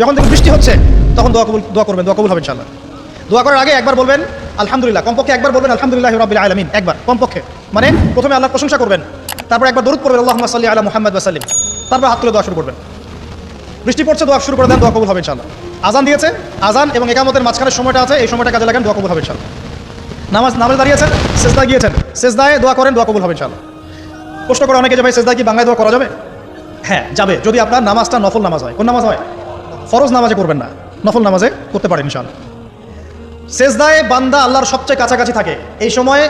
যখন দেখুন বৃষ্টি হচ্ছে, তখন দোয়া কবুল দোয়া করবেন, দোয়া কবুল হবে ইনশাল্লাহ দোয়া করার আগে একবার বলবেন, আলহামদুলিল্লাহ। কমপক্ষে একবার বলবেন, আলহামদুলিল্লাহ রবিল আলমিন। একবার, কমপক্ষে। মানে প্রথমে আল্লাহর প্রশংসা করবেন, তারপর একবার দরুদ পড়বেন আল্লাহ সাল্লি আলা মুহাম্মদ ওয়াসাল্লিম তারপর হাত তুলে দোয়া শুরু করবেন। বৃষ্টি পড়ছে, দোয়া শুরু করে দেন, দোয়া কবুল হবে ইনশাল্লাহ আজান দিয়েছে, আজান এবং একামতের মাঝখানের সময়টা আছে, এই সময়টা কাজে লাগান, দোয়া কবুল হবে ইনশাল্লাহ নামাজ নামাজ দাঁড়িয়েছেন সেজদা গিয়েছেন। সেজদায় দোয়া করেন, দোয়া কবুল হবে ইনশাল্লাহ প্রশ্ন করে অনেকে যে, ভাই সেজদা কি বাংলায় দোয়া করা যাবে? হ্যাঁ যাবে। যদি আপনার নামাজটা নফল নামাজ হয়, কোন নামাজ হয়? ফরজ নামাজে করবেন না, নফল নামাজে করতে পারেন ইনশাল্লাহ সেজদায় বান্দা আল্লাহর সবচেয়ে কাছাকাছি থাকে। এই সময়ে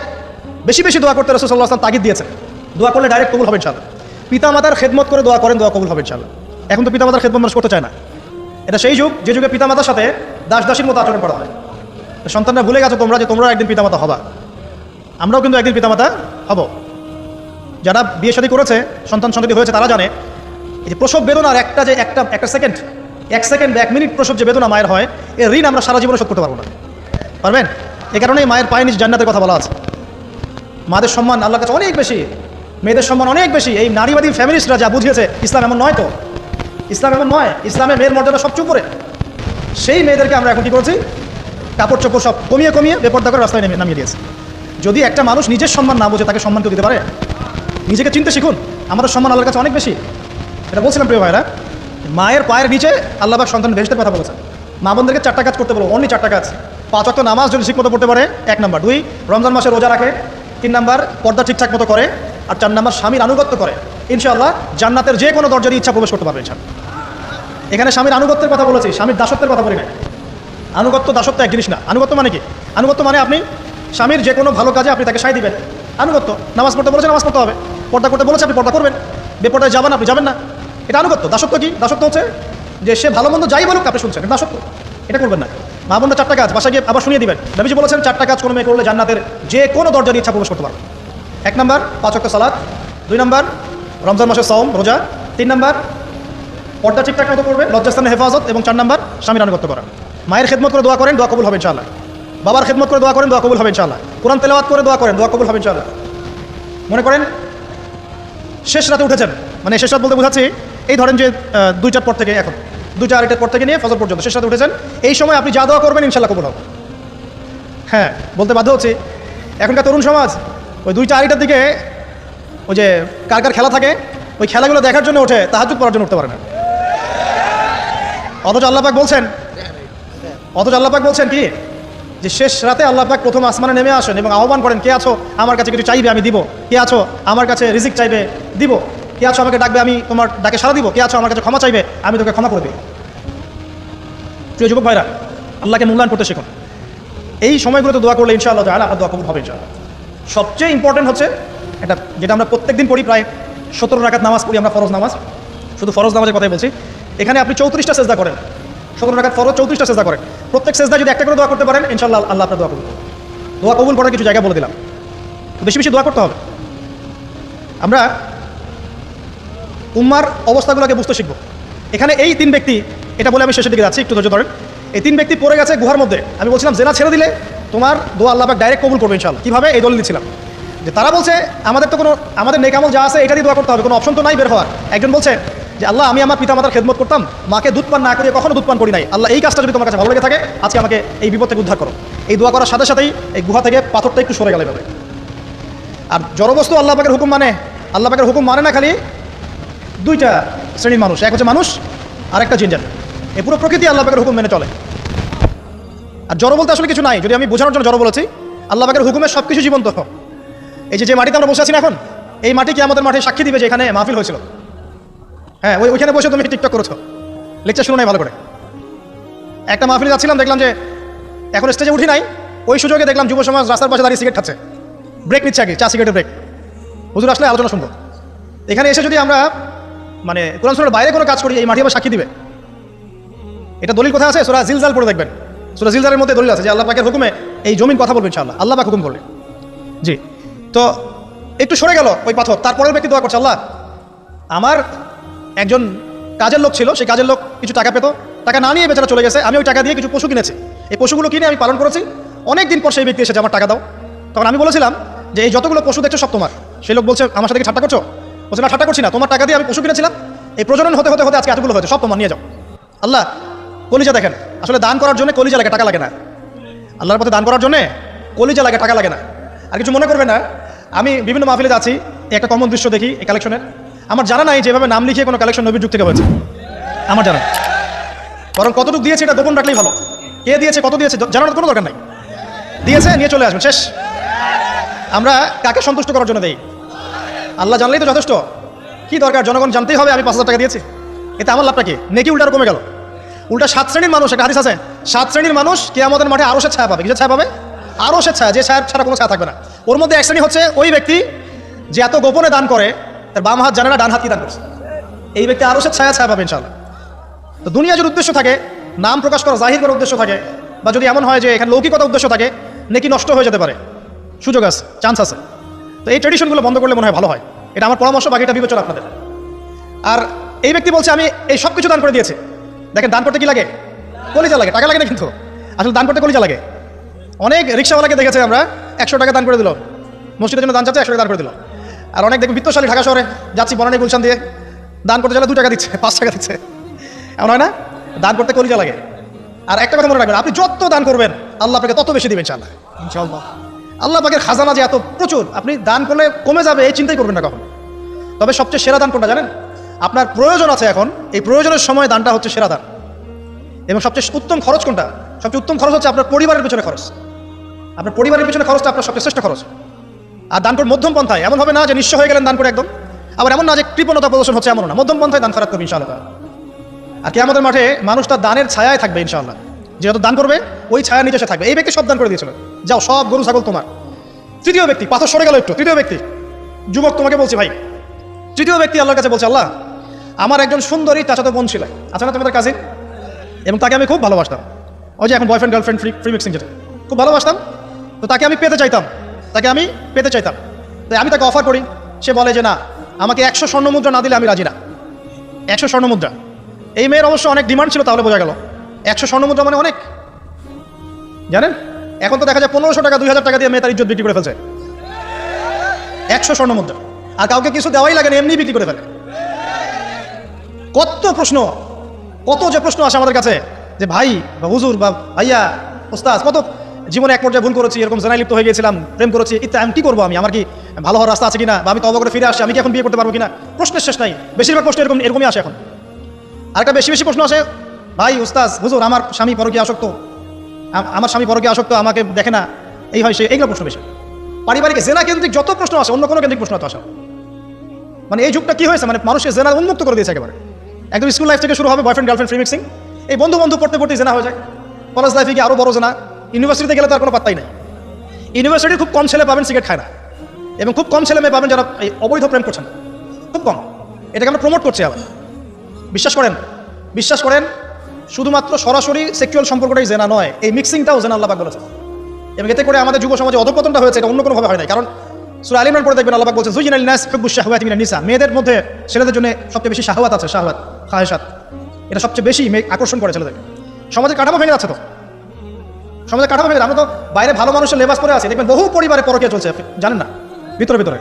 বেশি বেশি দোয়া করতে রসুল আসলাম তাগিদ দিয়েছেন। দোয়া করলে ডাইরেক্ট কবুল হবে ইনশাল্লাহ পিতা মাতার খেদমত করে দোয়া করেন, দোয়া কবুল হবে ইনশাল্লাহ এখন তো পিতা মাতার খেদমত মানুষ করতে চায় না। এটা সেই যুগ, যে যুগে পিতামাতার সাথে দাস দাসীর মতো আচরণ করা হয়। সন্তানরা ভুলে গেছো তোমরা যে তোমরা একদিন পিতামাতা হবা। আমরাও কিন্তু একদিন পিতামাতা হব। যারা বিয়ে শাদী করেছে, সন্তান সন্ততি হয়েছে, তারা জানে, এই যে প্রসব বেদনার একটা যে একটা একটা সেকেন্ড এক সেকেন্ড, এক মিনিট প্রসব যে বেদনা মায়ের হয় এর ঋণ আমরা সারা জীবনে শোধ করতে পারব না। পারবেন? এই কারণেই মায়ের পায়ে নিজ জান্নাতের কথা বলা আছে। মাদের সম্মান আল্লাহর কাছে অনেক বেশি, মেয়েদের সম্মান অনেক বেশি। এই নারীবাদী ফ্যামিলিস্টরা যা বুঝিয়েছে, ইসলাম এমন নয় তো? ইসলাম এমন নয়, ইসলামে মেয়ের মর্যাদা সবচেয়ে উপরে। সেই মেয়েদেরকে আমরা এখন কি করছি? কাপড় চোপড় সব কমিয়ে কমিয়ে বেপর্দা করে রাস্তায় নেমে নামিয়ে দিয়েছে। যদি একটা মানুষ নিজের সম্মান না বোঝে, তাকে সম্মান কেউ দিতে পারে? নিজেকে চিনতে শিখুন। আমাদের সম্মান আল্লাহর কাছে অনেক বেশি। এটা বলছিলাম প্রিয় ভাইরা মায়ের পায়ের নিচে আল্লাহবাক সন্তান ভেস্টের কথা বলেছেন। মা বোনদেরকে চারটা কাজ করতে বলব অনলি চারটা কাজ। পাঁচ অক্ট নামাজ যদি ঠিকমতো পড়তে পারে, এক নাম্বার। দুই, রমজান মাসে রোজা রাখে। তিন নাম্বার, পর্দা ঠিকঠাক মতো করে। আর চার নাম্বার, স্বামীর আনুগত্য করে। ইনশাআল্লাহ জান্নাতের যে কোনো দরজারই ইচ্ছা প্রবেশ করতে পারবে ইনশাআল্লাহ। এখানে স্বামীর আনুগত্যের কথা বলেছি, স্বামীর দাসত্বের কথা বলি না আনুগত্য, দাসত্ব এক জিনিস না। আনুগত্য মানে কি? আনুগত্য মানে আপনি স্বামীর যে কোনো ভালো কাজে আপনি তাকে সাই দিবেন। আনুগত্য, নামাজ পড়তে বলেছে নামাজ পড়তে হবে। পর্দা করতে বলেছে, আপনি পর্দা করবেন। বেপর্দায় যাবেন, আপনি যাবেন না। এটা আনুগত্য, দাসত্ব কি? দাসত্ব হচ্ছে যে সে ভালো মন্দ যাই বলুক, আপনি শুনছেন দাসত্ব। এটা করবেন না। মা বোনরা চারটা কাজ, বাসায় গিয়ে আবার শুনিয়ে দিবেন। নবীজি বলেছেন, চারটা কাজ কোনো মেয়ে করলে জান্নাতের যে কোনো দরজার ইচ্ছা প্রবেশ করতে পারবে। এক নম্বর, পাঁচ অক্ট সালাদ দুই নম্বর, রমজান মাসের সওম রোজা। তিন নম্বর, পর্দা ঠিকঠাক মতো করবে লজ্জাস্থানের হেফাজত। এবং চার নাম্বার, স্বামীর আনুগত্য করা। মায়ের খেদমত করে দোয়া করেন, দোয়া কবুল হবে ইনশাআল্লাহ। বাবার খেদমত করে দোয়া করেন, দোয়া কবুল হবে ইনশাআল্লাহ। কোরআন তেলাওয়াত করে দোয়া করেন, দোয়া কবুল হবে ইনশাআল্লাহ। মনে করেন, শেষ রাতে উঠেছেন। মানে শেষ রাত বলতে বোঝাচ্ছি এই ধরেন যে আহ, দুইটার পর থেকে এখন দুইটা আড়াইটার পর থেকে নিয়ে ফজর পর্যন্ত শেষ রাতে উঠেছেন। এই সময় আপনি যা দোয়া করবেন ইনশাল্লাহ কবুল হবে। হ্যাঁ বলতে বাধ্য হচ্ছে। এখনকার তরুণ সমাজ ওই দুইটা আড়াইটার দিকে ওই যে কার কার খেলা থাকে ওই খেলাগুলো দেখার জন্য ওঠে তাহাজুদ পড়ার জন্য উঠতে পারে না। অথচ আল্লাপাক বলছেন অথচ আল্লাপাক বলছেন কি? যে শেষ রাতে আল্লাপাক প্রথম আসমানে নেমে আসেন এবং আহ্বান করেন কে আছো? আমার কাছে কিছু চাইবে আমি দিব। কে আছো? আমার কাছে রিজিক চাইবে দিব। কে আছো আমাকে ডাকবে? আমি তোমার ডাকে সারা দিব। কে আছো আমার কাছে ক্ষমা চাইবে? আমি তোকে ক্ষমা করে দিই প্রিয় যুবক ভাইরা, আল্লাহকে মূল্যায়ন করতে শিখুন। এই সময়গুলোতে দোয়া করলে ইনশাআল্লাহ তাহলে দোয়া কবুল হবে ইনশাআল্লাহ। সবচেয়ে ইম্পর্টেন্ট হচ্ছে এটা যেটা আমরা প্রত্যেকদিন পড়ি প্রায় সতেরো রাকাত নামাজ পড়ি, আমরা ফরজ নামাজ। শুধু ফরজ নামাজের কথাই বলছি। এখানে আপনি চৌত্রিশটা সেজদা করেন। সতেরো রাকাত ফরজ, চৌত্রিশটা সেজদা করেন। প্রত্যেক সেজদা যদি একটা করে দোয়া করতে পারেন, ইনশাআল্লাহ আল্লাহ আপনার দোয়া কবুল। দোয়া কবুল করার কিছু জায়গা বলে দিলাম। বেশি বেশি দোয়া করতে হবে। আমরা উম্মার অবস্থাগুলোকে বুঝতে শিখব। এখানে এই তিন ব্যক্তি, এটা বলে আমি শেষের দিকে যাচ্ছি, একটু ধৈর্য ধরেন। এই তিন ব্যক্তি পড়ে গেছে গুহার মধ্যে। আমি বলছিলাম, জেনা ছেড়ে দিলে তোমার দোয়া আল্লাহ ডাইরেক্ট কবুল করবে ইনশাল্লাহ কীভাবে? এই দলিল দিচ্ছিলাম যে তারা বলছে, আমাদের তো কোনো, আমাদের নেকামল যা আছে, এটা দিয়ে দোয়া করতে হবে। কোনো অপশন তো নাই বের হওয়ার। একজন বলছে, যে আল্লাহ, আমি আমার পিতা মাতার খেদমত করতাম। মাকে দুধ পান না করিয়ে কখনো দুধ পান করি নাই। আল্লাহ এই কাজটা যদি তোমার কাছে ভালো লেগে থাকে, আজকে আমাকে এই বিপদ থেকে উদ্ধার করো। এই দোয়া করার সাথে সাথেই এই গুহা থেকে পাথরটা একটু সরে গেলে এভাবে। আর জড়বস্তু আল্লাহ পাকের হুকুম মানে আল্লাহ পাকের হুকুম মানে না খালি দুইটা শ্রেণির মানুষ, এক হচ্ছে মানুষ আর একটা জিনজান। এই পুরো প্রকৃতি আল্লাহ হুকুম মেনে চলে। আর জড় বলতে আসলে কিছু নাই, যদি আমি বোঝানোর জন্য জড় বলেছি, আল্লাহ পাকের হুকুমে সব কিছু জীবন্ত এই যে যে মাটিতে আমরা বসে আছি এখন, এই মাটি কি আমাদের মাঠে সাক্ষী দিবে যে এখানে মাহফিল হয়েছিল। হ্যাঁ ওই ওইখানে বসে তুমি টিকটক করেছ। লেকচার শুনো নাই ভালো করে। একটা মাহফিলে যাচ্ছিলাম, দেখলাম যে এখন স্টেজে উঠি নাই, ওই সুযোগে দেখলাম যুব সমাজ রাস্তার পাশে দাঁড়িয়ে সিগারেট খাচ্ছে। ব্রেক নিচ্ছে আগে, চা সিগারেটের ব্রেক হুজুর আসলে আলোচনা শুনব। এখানে এসে যদি আমরা মানে কোরআন সুরার বাইরে কোনো কাজ করি, এই মাটি আবার সাক্ষী দিবে। এটা দলিল কোথায় আছে? সুরা জিলজাল পড়ে দেখবেন। সুরা জিলজালের মধ্যে দলিল আছে যে আল্লাহ পাকের হুকুমে এই জমিন কথা বলবেন ইনশাআল্লাহ। আল্লাহ পাক হুকুম করলে। জি। তো একটু সরে গেল ওই পাথর, তারপরের ব্যক্তি দোয়া করছে, আল্লাহ, আমার একজন কাজের লোক ছিল, সেই কাজের লোক কিছু টাকা পেত, টাকা না নিয়ে বেচারা চলে গেছে, আমি ওই টাকা দিয়ে কিছু পশু কিনেছি। এই পশুগুলো কিনে আমি পালন করেছি অনেক দিন পর সেই ব্যক্তি এসেছে, আমার টাকা দাও। তখন আমি বলেছিলাম যে, এই যতগুলো পশু দেখছ সব তোমার। সেই লোক বলছে, আমার সাথে কি ঠাট্টা করছ? বলছে, না, ঠাট্টা করছি না। তোমার টাকা দিয়ে আমি পশু কিনেছিলাম। এই প্রজনন হতে হতে হতে আজকে এতগুলো হয়েছে। সব তোমার, নিয়ে যাও। আল্লাহ, কলিজা দেখেন। আসলে দান করার জন্য কলিজা লাগে, টাকা লাগে না। আল্লাহর পথে দান করার জন্য কলিজা লাগে, টাকা লাগে না। আর কিছু মনে করবে না, আমি বিভিন্ন মাহফিলে যাচ্ছি একটা কমন দৃশ্য দেখি, এই কালেকশনের আমার জানা নাই যেভাবে নাম লিখিয়ে কোনো কালেকশন নবীর যুগ থেকে হয়েছে। আমার জানা। বরং কতটুকু দিয়েছে এটা গোপন রাখলেই ভালো। কে দিয়েছে, কত দিয়েছে জানানোর কোনো দরকার নাই। দিয়েছে, নিয়ে চলে আসবেন। শেষ। আমরা কাকে সন্তুষ্ট করার জন্য দেই? আল্লাহ জানলেই তো যথেষ্ট। কি দরকার? জনগণ জানতেই হবে, আমি পাঁচ হাজার টাকা দিয়েছি। এতে আমার লাভটা কি? নেকি উল্টার কমে গেল। উল্টা সাত শ্রেণির মানুষ, একটা হাদিস আছে। সাত শ্রেণির মানুষ কে আমাদের মাঠে আরও সে ছায়া পাবে। কিছু ছায়া পাবে? আরও সে ছায়া, যে ছায়া ছাড়া কোনো ছায়া থাকবে না। ওর মধ্যে এক শ্রেণি হচ্ছে ওই ব্যক্তি যে এত গোপনে দান করে, তার বাম হাত জানে না, ডান হাত কি দান করছে। এই ব্যক্তি আরও সে ছায়া ছায়া পাবে ইনশাল্লাহ তো দুনিয়া যদি উদ্দেশ্য থাকে, নাম প্রকাশ করা জাহির করার উদ্দেশ্য থাকে, বা যদি এমন হয় যে এখানে লৌকিকতা উদ্দেশ্য থাকে, নেকি নষ্ট হয়ে যেতে পারে। সুযোগ আছে চান্স আছে। তো এই ট্রেডিশনগুলো বন্ধ করলে মনে হয় ভালো হয়। এটা আমার পরামর্শ, বাকিটা বিবেচনা আপনাদের। আর এই ব্যক্তি বলছে, আমি এই সব কিছু দান করে দিয়েছি। দেখেন, দান করতে কি লাগে? কলিজা লাগে। টাকা লাগে না কিন্তু। আসলে দান করতে কলিজা লাগে। অনেক রিক্সাওয়ালাকে দেখেছে আমরা, একশো টাকা দান করে দিল। মসজিদের জন্য দান চাচ্ছে, একশো টাকা দান করে দিল। আর অনেক দেখবেন বিত্তশালী ঢাকা শহরে যাচ্ছি, বনানী গুলশান দিয়ে। দান করতে চাইলে দু টাকা দিচ্ছে, পাঁচ টাকা দিচ্ছে। এমন হয় না? দান করতে কলিজা লাগে। আর একটা কথা মনে রাখবেন, আপনি যত দান করবেন, আল্লাহ আপনাকে তত বেশি দিবেন ইনশাআল্লাহ। আল্লাহ পাকের খাজানা যে এত প্রচুর, আপনি দান করলে কমে যাবে, এই চিন্তাই করবেন না কখন। তবে সবচেয়ে সেরা দান কোনটা জানেন? আপনার প্রয়োজন আছে এখন, এই প্রয়োজনের সময় দানটা হচ্ছে সেরা দান। এবং সবচেয়ে উত্তম খরচ কোনটা? সবচেয়ে উত্তম খরচ হচ্ছে আপনার পরিবারের পিছনে খরচ। আপনার পরিবারের পিছনে খরচটা আপনার সবচেয়ে শ্রেষ্ঠ খরচ। আর দান করে মধ্যম পন্থায়, এমন হবে না যে নিঃস্ব হয়ে গেলেন দান করে একদম, আবার এমন না যে কৃপণতা প্রদর্শন হচ্ছে এমন না। মধ্যম পন্থায় দান ফেরাত করবে ইনশাআল্লাহ আর কি আমাদের মাঠে মানুষ তার দানের ছায়ায় থাকবে ইনশাআল্লাহ। যে যত দান করবে, ওই ছায়া নিচে সে থাকবে। এই ব্যক্তি সব দান করে দিয়েছিল। যাও, সব গরু, ছাগল তোমার। তৃতীয় ব্যক্তি, পাথর সরে গেল একটু, তৃতীয় ব্যক্তি। যুবক তোমাকে বলছি, ভাই, তৃতীয় ব্যক্তি আল্লাহর কাছে বলছে, আল্লাহ, আমার একজন সুন্দরী চাচাতো বোন ছিল। আচ্ছা না, তোমাদের কাজিন এবং তাকে আমি খুব ভালোবাসতাম। ওই যে এখন boyfriend girlfriend free free mixing যেটা। খুব ভালোবাসতাম। তো তাকে আমি পেতে চাইতাম। তাকে আমি পেতে চাইতাম। তাই আমি তাকে অফার করি। সে বলে যে, না, আমাকে একশো স্বর্ণমুদ্রা না দিলে আমি রাজি না। একশো স্বর্ণমুদ্রা এই মেয়ের অবশ্য অনেক ডিমান্ড ছিল, তাহলে বোঝা গেল। একশো স্বর্ণ মুদ্রা মানে অনেক। জানেন? এখন তো দেখা যায় পনেরোশো টাকা, দুই হাজার টাকা দিয়ে মেয়ে তার ইজ্জত বিক্রি করে ফেলছে। একশো স্বর্ণ মুদ্রা। আর কাউকে কিছু দেওয়াই লাগে না, এমনি বিক্রি করে ফেলে। কত প্রশ্ন, কত যে প্রশ্ন আসে আমাদের কাছে যে ভাই বা হুজুর বা ভাইয়া ওস্তাজ কত? জীবনে এক পর্যায়ে ভুল করেছি, এরকম জেনায় লিপ্ত হয়ে গেছিলাম প্রেম করেছি ইত্যা আমি কি করব আমি? আমার কি ভালো হওয়ার রাস্তা আছে কিনা? বা আমি তবা করে ফিরে আসছি, আমি কি এখন বিয়ে করতে পারব কিনা? প্রশ্নের শেষ নাই। বেশিরভাগ প্রশ্ন এরকম এরকমই আসে এখন। আরেকটা বেশি বেশি প্রশ্ন আসে ভাই উস্তাজ হুজুর, আমার স্বামী পরকে আসক্ত। আমার স্বামী পরকে আসক্ত, আমাকে দেখে না। এই হয় সে, এইগুলো প্রশ্ন বেশি। পারিবারিক জেনা কেন্দ্রিক যত প্রশ্ন আসে, অন্য কোনো কেন্দ্রিক প্রশ্ন তো আসে মানে এই যুগটা কি হয়েছে? মানে মানুষকে জেনা উন্মুক্ত করে দিয়েছে একেবারে। একদম স্কুল লাইফ থেকে শুরু হবে বয়ফ্রেন্ড গার্লফ্রেন্ড ফ্রি মিক্সিং এই বন্ধু বন্ধু পড়তে পড়তে জেনা হয়ে যায়। কলেজ লাইফে গিয়ে আরও বড় জেনা। ইউনিভার্সিটিতে গেলে তো আর কোনো পাত্তাই নেই। ইউনিভার্সিটির খুব কম ছেলে পাবেন, সিগারেট খায় না। এবং খুব কম ছেলে মেয়ে পাবেন যারা এই অবৈধ প্রেম করছেন। খুব কম। এটাকে আমরা প্রমোট করছি আবার। বিশ্বাস করেন বিশ্বাস করেন শুধুমাত্র সরাসরি সেক্সুয়াল সম্পর্কটাই জেনা নয়, এই মিক্সিংটাও জেনা আল্লাহ বলেছে এবং এতে করে আমাদের যুব সমাজে অধপতনটা হয়েছে, এটা অন্য কোনোভাবে হয় নাই। কারণ সুরা আলিমান পরে দেখবেন আল্লাহ পাক বলছেন জুজিন আল হুব্বুশ শাহওয়াতি মিনান নিসা। মেয়েদের মধ্যে, ছেলেদের জন্য সবচেয়ে বেশি শাহওয়াত আছে, শাহওয়াত খাহেসাত এটা সবচেয়ে বেশি আকর্ষণ করে ছেলেদেরকে। সমাজের কাঠামো ভেঙে যাচ্ছে তো। সমাজের কাঠামো ভেঙে আমরা তো বাইরে ভালো মানুষের লেবাস পরে আছি, দেখবেন বহু পরিবারে পরকে চলছে জানেন না? ভিতরে ভিতরে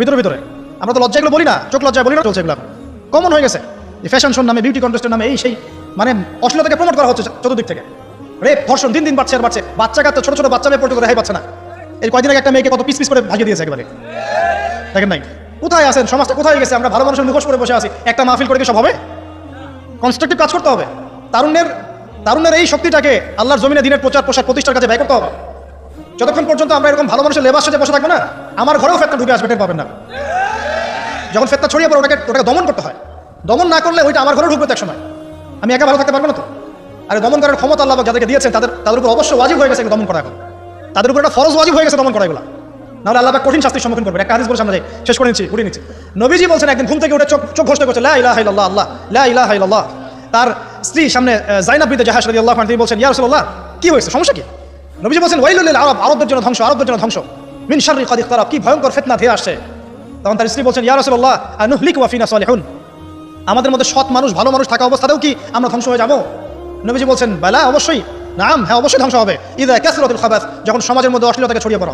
ভিতরে ভিতরে। আমরা তো লজ্জা এগুলো বলি না, চোখ লজ্জায় বলি না, চলছে এগুলো কমন হয়ে গেছে। ফ্যাশন শোর নামে বিউটি কন্টেস্টের নামে, এই সেই মানে অশ্লীলতাকে প্রমোট করা হচ্ছে চতুর্দিক থেকে। রেপ, ধর্ষণ, দিন দিন বাড়ছে আর বাড়ছে। বাচ্চা কাচ্চা, ছোট ছোট বাচ্চা মেয়ে পর্যন্ত রেহাই পাচ্ছে না। এই কয়দিন আগে একটা মেয়েকে কত পিস পিস করে ভাগিয়ে দিয়েছে একেবারে। দেখেন নাই? কোথায় আছেন? সমাজটা কোথায় গেছে? আমরা ভালো মানুষের মুখোশ করে বসে আছি। একটা মাহফিল করে কি সব হবে? কনস্ট্রাকটিভ কাজ করতে হবে। তারুণ্যের তারুণ্যের এই শক্তিটাকে আল্লাহর জমিনে দিনের প্রচার, প্রসার, প্রতিষ্ঠার কাছে ব্যয় করতে হবে। যতক্ষণ পর্যন্ত আমরা এরকম ভালো মানুষের লেবাস সাথে বসে থাকব না, আমার ঘরেও ফেতনা ঢুকে আসবে, টের পাবেন না। যখন ফেতনা ছড়িয়ে পড়ে, ওটাকে ওটাকে দমন করতে হয়। দমন না করলে ওইটা আমার ঘরেও ঢুকবে এক সময় আমি একা ভালো থাকতে পারব না তো? আর দমন করার ক্ষমতা আল্লাহ যাদেরকে দিয়েছেন, তাদের তাদের উপর অবশ্যই ওয়াজিব হয়ে গেছে দমন করা এখন। তাদের উপর একটা ফরজ ওয়াজিব হয়ে গেছে দমন করা এগুলো। নাহলে আল্লাহ কঠিন শাস্তির সম্মুখীন করবে একটা হাদিস সামনে শেষ করে নিচ্ছি উড়িয়ে নিচ্ছি। নবীজি বলছেন, একদিন ঘুম থেকে উঠে চোখ চোখ ঘোষণা করছে, লা ইলাহা আল্লাহ, লা ইলাহা ইল্লাল্লাহ। তার স্ত্রী সামনে জাইনাব বিনতে জাহাজ রাদিয়াল্লাহু আনহা তিনি বলছেন, ইয়া রাসূলুল্লাহ, কি হয়েছে? সমস্যা কি? নবীজি বলছেন, ওয়াইলুল লিল আরব, আরবদের জন্য ধ্বংস, আরবদের জন্য ধ্বংস। মিন শাররি ইখতারাব কি ভয়ঙ্কর ফিতনা ধেয়ে আসছে। তখন তার স্ত্রী বলছেন, ইয়া রাসূলুল্লাহ, আনুহলিক ওয়া ফিনা সালিহুন। আমাদের মধ্যে সৎ মানুষ, ভালো মানুষ থাকা অবস্থাতেও কি আমরা ধ্বংস হয়ে যাব? নবীজি বলছেন, বেলা, অবশ্যই। নাম হ্যাঁ অবশ্যই ধ্বংস হবে। ইদা ক্যাসরতুল খাবাস, যখন সমাজের মধ্যে অশ্লীলতাকে ছড়িয়ে পড়া।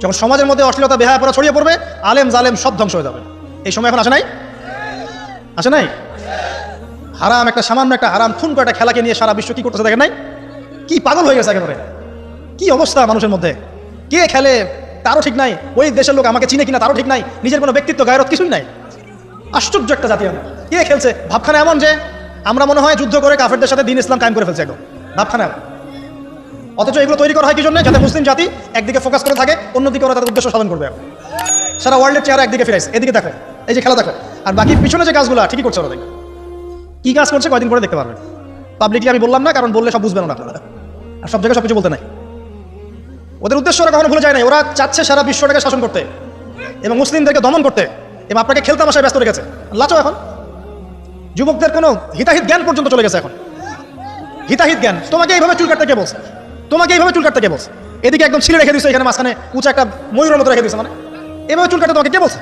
যখন সমাজের মধ্যে অশ্লীলতা, বেহায়া পড়া ছড়িয়ে পড়বে, আলেম জালেম সব ধ্বংস হয়ে যাবে। এই সময় এখন আসে নাই? আসে নাই? হারাম একটা, সামান্য একটা, হারাম থুন একটা খেলাকে নিয়ে সারা বিশ্ব কি করতেছে দেখেন নাই? কি পাগল হয়ে গেছে একেবারে। কি অবস্থা মানুষের মধ্যে? কে খেলে? তারও ঠিক নাই। ওই দেশের লোক আমাকে চিনে কিনা তারও ঠিক নাই। নিজের কোনো ব্যক্তিত্ব গায়রত কিছুই নাই। আশ্চর্য একটা জাতি আমরা। কে খেলছে? ভাবখানা এমন যে আমরা মনে হয় যুদ্ধ করে কাফেরদের সাথে দিন ইসলাম কায়েম করে ফেলছে একদম ভাবখানা এমন। অথচ এগুলো তৈরি করা হয় কি জন্য? যাতে মুসলিম জাতি একদিকে ফোকাস করে থাকে, অন্যদিকে ওরা তাদের উদ্দেশ্য সাধন করবে সারা ওয়ার্ল্ডের চেহারা একদিকে ফিরাইছে। এদিকে দেখো, এই যে খেলা দেখো। আর বাকি পিছনে যে কাজগুলো, ঠিকই করছে ওরা দেখো। কি কাজ করছে কয়দিন পরে দেখতে পারবেন পাবলিকলি আমি বললাম না, কারণ বললে সব বুঝবেন না আপনারা। আর সব জায়গায় সব কিছু বলতে নাই। ওদের উদ্দেশ্য ওরা কখনো ভুলে যায় না ওরা চাচ্ছে সারা বিশ্বটাকে শাসন করতে এবং মুসলিমদেরকে দমন করতে। এবং আপনাকে খেলতে আমাশায় ব্যস্ত রেখেছে। লাচো এখন। যুবকদের কোনো হিতাহিত জ্ঞান পর্যন্ত চলে গেছে এখন। হিতাহিত জ্ঞান। তোমাকে এইভাবে চুল কাটতে কে বলছে? তোমাকে এইভাবে চুল কাটতে কে বলছে? এদিকে একদম ছিলে রেখে দিচ্ছে এখানে মাঝখানে উঁচা একটা ময়ূরের মতো রেখে দিচ্ছে মানে। এভাবে চুল কাটতে তোমাকে কে বলছে?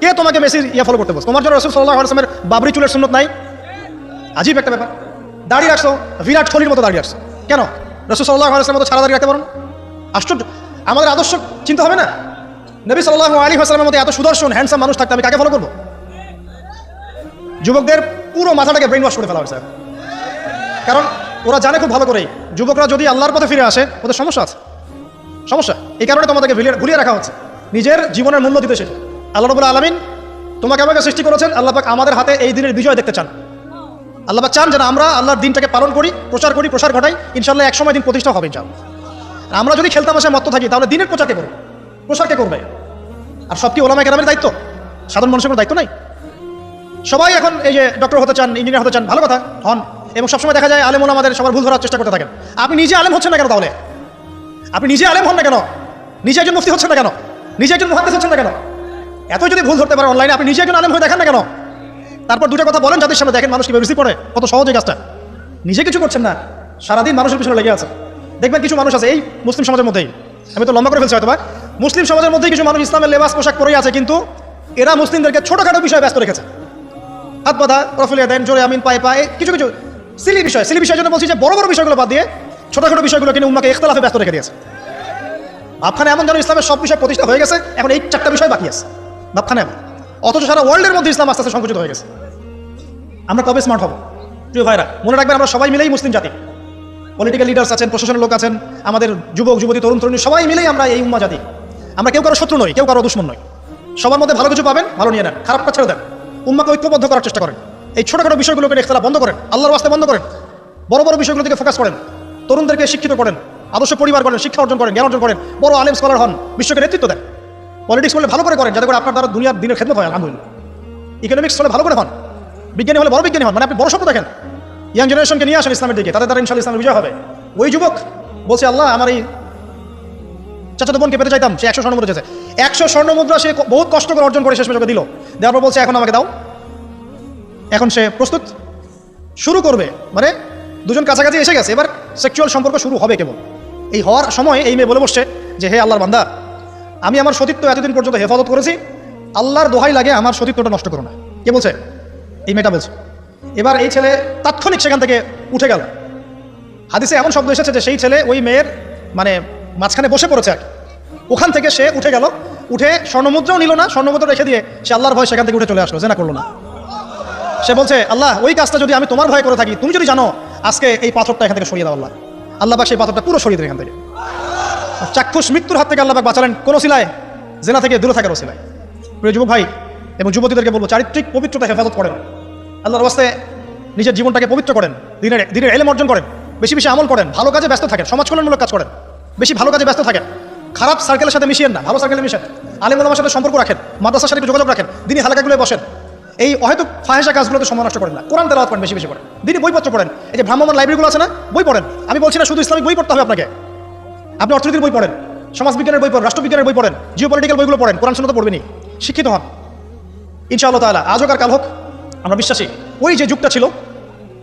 কে তোমাকে মেসির ইয়ে ফলো করতে বলছে? তোমার জন্য রসুল সাল্লাহ আসলামের বাবরি চুলের সুন্নত নাই? আজীব একটা ব্যাপার। দাঁড়িয়ে রাখছো, বিরাট কোহলির মতো দাঁড়িয়ে রাখছো। কেন? রসুল সাল্লাহ আসলামের মতো সারা দাঁড়িয়ে রাখতে পারো? আশ্চর্য। আমাদের আদর্শ চিন্তা হবে না? নবী সাল্লাহ আলী হাসলামের মতো এত সুদর্শন হ্যান্ডসাম মানুষ থাকতে আমি কাকে ফলো করব? যুবকদের পুরো মাথাটাকে ব্রেন ওয়াশ করে ফেলা হয়েছে কারণ ওরা জানে খুব ভালো করেই, যুবকরা যদি আল্লাহর পথে ফিরে আসে, ওদের সমস্যা আছে। সমস্যা। এই কারণে তোমাদেরকে ভুলিয়ে রাখা হচ্ছে। নিজের জীবনের মূল্য দিতে সেটা আল্লাহ রবুল্লা আলমিন তোমাকে আমাকে সৃষ্টি করেছেন আল্লাপাক আমাদের হাতে এই দিনের বিজয় দেখতে চান। আল্লাপাক চান যেন আমরা আল্লাহর দিনটাকে পালন করি, প্রচার করি, প্রসার ঘটাই। ইনশাল্লাহ এক সময় দিন প্রতিষ্ঠা হবে ইনশাল্লাহ আমরা যদি খেলতে আমাশায় মত্ত থাকি, তাহলে দিনের প্রচারকে করবে প্রসারকে করবে। আর সব কি ওলামা কেরামের দায়িত্ব? সাধারণ মানুষের কোনো দায়িত্ব নাই? সবাই এখন এই যে ডক্টর হতে চান ইঞ্জিনিয়ার হতে চান, ভালো কথা, হন। এবং সবসময় দেখা যায় আলেম আমাদের সবার ভুল ধরার চেষ্টা করতে থাকেন। আপনি নিজে আলেম হচ্ছেন না কেন তাহলে? আপনি নিজে আলেম হন না কেন? নিজে একজন মুফতি হচ্ছেন না কেন? নিজে একজন মহাদেশ হচ্ছেন না কেন? এত যদি ভুল ধরতে পারেন অনলাইনে আপনি নিজে একজন আলেম হয়ে দেখেন না কেন? তারপর দুটো কথা বলেন, যাদের সামনে দেখেন, মানুষ কীভাবে রিসিভ করে, কত সহজ কাজটা। নিজে কিছু করছেন না, সারাদিন মানুষের পিছনে লেগে আছে দেখবেন কিছু মানুষ আছে, এই মুসলিম সমাজের মধ্যেই। আমি তো লম্বা করে ফেলছি হয়তো বা মুসলিম সমাজের মধ্যে কিছু মানুষ ইসলামের লেবাস পোশাক পরেই আছে, কিন্তু এরা মুসলিমদেরকে ছোটোখাটো বিষয়ে ব্যস্ত রেখেছে। হাত বাঁধা, রফুলিয়া দেন, জোরে আমিন, পায়ে পায়ে কিছু কিছু সিলি বিষয় সিলি বিষয়ের জন্য বলছি যে বড় বড় বিষয়গুলো বাদ দিয়ে ছোট ছোট বিষয়গুলো কিন্তু উম্মাকে ইখতলাফে ব্যস্ত রেখে দিয়েছে। ভাবখানে এমন যেন ইসলামের সব বিষয় প্রতিষ্ঠা হয়ে গেছে, এখন এই চারটা বিষয় বাকি আছে। ভাবখানে এমন। অথচ সারা ওয়ার্ল্ডের মধ্যে ইসলাম আস্তে আস্তে সংকুচিত হয়ে গেছে। আমরা কবে স্মার্ট হব। প্রিয় ভাইরা, মনে রাখবেন আমরা সবাই মিলেই মুসলিম জাতি। পলিটিক্যাল লিডার্স আছেন, প্রশাসনের লোক আছেন, আমাদের যুবক, যুবতী, তরুণ, তরুণী সবাই মিলেই আমরা এই উম্মা জাতি। আমরা কেউ কারও শত্রু নই, কেউ কারও দুশ্মন নই। সবার মধ্যে ভালো কিছু পাবেন, ভালো নিয়ে নেন, খারাপটা ছেড়ে দেন। উম্মাকে ঐক্যবদ্ধ করার চেষ্টা করেন। এই ছোটখাটো বিষয়গুলোকে ইখতলা বন্ধ করেন, আল্লাহর রাস্তায় বন্ধ করেন। বড় বড় বিষয়গুলো দিকে ফোকাস করেন। তরুণদেরকে শিক্ষিত করেন, আদর্শ পরিবার করেন শিক্ষা অর্জন করেন, জ্ঞান অর্জন করেন, বড় আলেম স্কলার হন, বিশ্বকে নেতৃত্ব দেন। পলিটিক্স করলে ভালো করে করেন, যাতে করে আপনার দ্বারা দুনিয়ার দিনের খেদমত হয়, আলহামদুলিল্লাহ। ইকোনমিক্স হলে ভালো করে হন। বিজ্ঞানী হলে বড় বিজ্ঞানী হন মানে আপনি বড় স্বপ্ন দেখেন। ইয়াং জেনারেশনকে নিয়ে আসেন ইসলামের দিকে, তাদের দ্বারা ইনশাল্লাহ ইসলামের বিজয় হবে। ওই যুবক বলছে, আল্লাহ, আমার এই চাচাতো বোনকে পেতে চাইতাম, সে একশো স্বর্ণ মুদ্রা চেয়েছে। একশো স্বর্ণ মুদ্রা সে বহুত কষ্ট করে অর্জন করে শেষ পর্যন্ত দিল। দেওয়ার পর বলছে, এখন আমাকে দাও। এখন সে প্রস্তুত, শুরু করবে। মানে দুজন কাছাকাছি এসে গেছে। এবার সেক্সুয়াল সম্পর্ক শুরু হবে কেবল। এই হওয়ার সময় এই মেয়ে বলে বসছে যে, হে আল্লাহর বান্দা, আমি আমার সতীত্ব এতদিন পর্যন্ত হেফাজত করেছি। আল্লাহর দোহাই লাগে আমার সতীত্বটা নষ্ট করো না। কে বলছে? এই মেয়েটা বলছে। এবার এই ছেলে তাৎক্ষণিক সেখান থেকে উঠে গেল। হাদিসে এমন শব্দ এসেছে যে, সেই ছেলে ওই মেয়ের মানে মাঝখানে বসে পড়েছে আর ওখান থেকে সে উঠে গেল, উঠে স্বর্ণমুদ্রাও নিল না, স্বর্ণমুদ্রা রেখে দিয়ে সে আল্লাহর ভয় সেখান থেকে উঠে চলে আসলো জেনা করল না। সে বলছে, আল্লাহ, ওই কাজটা যদি আমি তোমার ভয় করে থাকি, তুমি যদি জানো, আজকে এই পাথরটা এখান থেকে সরিয়ে দাও আল্লাহ। আল্লাহ পাক সেই পাথরটা পুরো সরিয়ে দেবে এখান থেকে। চাক্ষুষ মৃত্যুর হাত থেকে আল্লাহ পাক বাঁচালেন কোনো সিলায়, জেনা থেকে দূরে থাকার সিলায়। প্রিয় যুবক ভাই এবং যুবতীদেরকে বলব, চারিত্রিক পবিত্রতা হেফাজত করেন। আল্লাহর বাস্তে নিজের জীবনটাকে পবিত্র করেন, দিনের দিনের এলেম অর্জন করেন, বেশি বেশি আমল করেন, ভালো কাজে ব্যস্ত থাকেন, সমাজ কল্যাণমূলক কাজ করেন। বেশি ভালো কাজে ব্যস্ত থাকেন। খারাপ সার্কেলের সাথে মিশিয়েন না, ভালো সার্কেলে মিশেন। আলিমুলামার সাথে সম্পর্ক রাখেন, মাদ্রাসার সাথে যোগাযোগ রাখেন, দিনই হালকাগুলোয় বসেন। এই হয়তো ফাহেসা কাজগুলোতে সময় নষ্ট করেন না। কোরআন তেলাওয়াত করেন বেশি বেশি করেন দিনই বইপত্র পড়েন। এই যে ভ্রাম্যমান লাইব্রেরিগুলো আছে না, বই পড়েন। আমি বলছি না শুধু ইসলামিক বই পড়তে হবে আপনাকে। আপনি অর্থনীতির বই পড়েন, সমাজবিজ্ঞানের বই পড়েন, রাষ্ট্রবিজ্ঞানের বই পড়েন জিও পলিটিক্যাল বইগুলো পড়েন, কোরআন শুনে তো পড়বেনি শিক্ষিত হন। ইনশাআল্লাহ তাআলা, আজ হোক আর কাল হোক, আমরা বিশ্বাসী। ওই যে যুগটা ছিল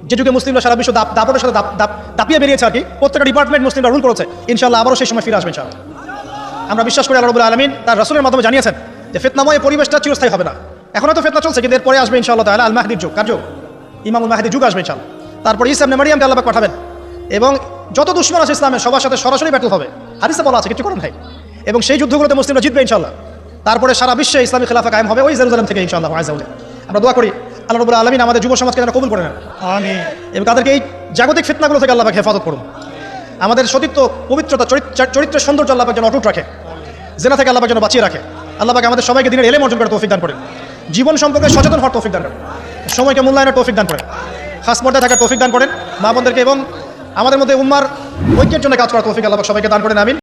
যে যুগে মুসলিমরা সারা বিশ্ব দাপ- দাপটের সাথে দাপ- দাপ- দাপিয়ে বেরিয়েছে আর কি, প্রত্যেকটা ডিপার্টমেন্ট মুসলিমরা রুল করেছে। ইনশাল্লাহ আবারও সেই সময় ফিরে আসবে ইনশাআল্লাহ। আমরা বিশ্বাস করি আল্লাহ আলমিন তার রসুলের মাধ্যমে জানিয়েছেন যে ফেতনাময় পরিবেশটা চিরস্থায়ী হবে না। এখন তো ফেতনা চলছে, কিন্তু এরপরে আসবে ইনশাআল্লাহ তাহলে আল মাহদির যুগ। কার যুগ? ইমামুল মাহাদির যুগ আসবে ইনশাআল্লাহ। তারপর ইসলাম মারিয়ামকে আল্লাহ পাঠাবেন। এবং যত দুশ্মন আছে ইসলামের, সবার সাথে সরাসরি ব্যাটল হবে। হাদিসে বলা আছে, কিছু করেন ভাই। এবং সেই যুদ্ধগুলোতে মুসলিমরা জিতবে ইনশাআল্লাহ। তারপরে সারা বিশ্বে ইসলামী খেলাফা কায়েম হবে ওই জেরুজালেম থেকে ইনশাআল্লাহ আজাউল আমরা দোয়া করি আল্লাহ রবুল্লা আলমিন আমাদের যুব সমাজকে যেন কবুল করে নেন। আমি এবং তাদেরকে এই জাগতিক ফিতনাগুলো থেকে আল্লাহকে হেফাজত করুন। আমাদের সতীত্ব পবিত্রতা চরিত্রের সৌন্দর্য আল্লাহকে যেন অটুট রাখে। জেনা থেকে আল্লাহকে যেন বাঁচিয়ে রাখে। আল্লাহকে আমাদের সবাইকে দিনের এলেম অর্জন করে তৌফিক দান করেন। জীবন সম্পর্কে সচেতন হওয়ার তৌফিক দান করেন। সময়কে মূল্যায়নের তৌফিক দান করেন। খাস পর্দায় থাকার তৌফিক দান করেন। মা বোনদেরকে এবং আমাদের মধ্যে উম্মার ঐক্যের জন্য কাজ করার তৌফিক আল্লাহ সবাইকে দান করেন আমিন।